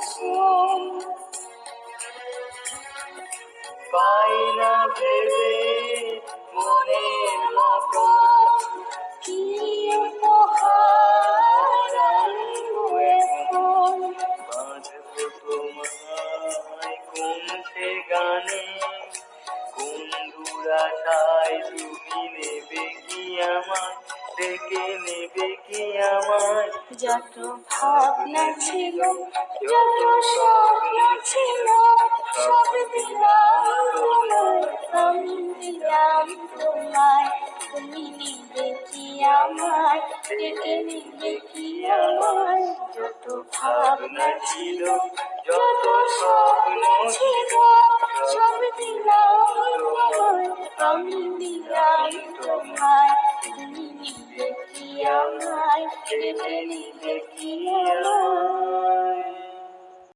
কুসুম পাই না ভেবে মনের মতো কি উপহার আনব এখন বাঁধবো তোমায় কোন সে গানে কোন দুরাশায় তুমি নেবে কি আমার থেকে নেবে কি আমায় যত ভাবনা ছিল যত স্বপ্ন ছিল সব দিলাম আমি দিলাম তোমায় তুমি নিবে কি আমায় ডেকে নিবে কি আমায় যত ভাবনা ছিল যত স্বপ্ন ছিল সব দিলাম আমি দিলাম তোমায় তুমি নিবে কি আমায় ডেকে নিবে কি আমায়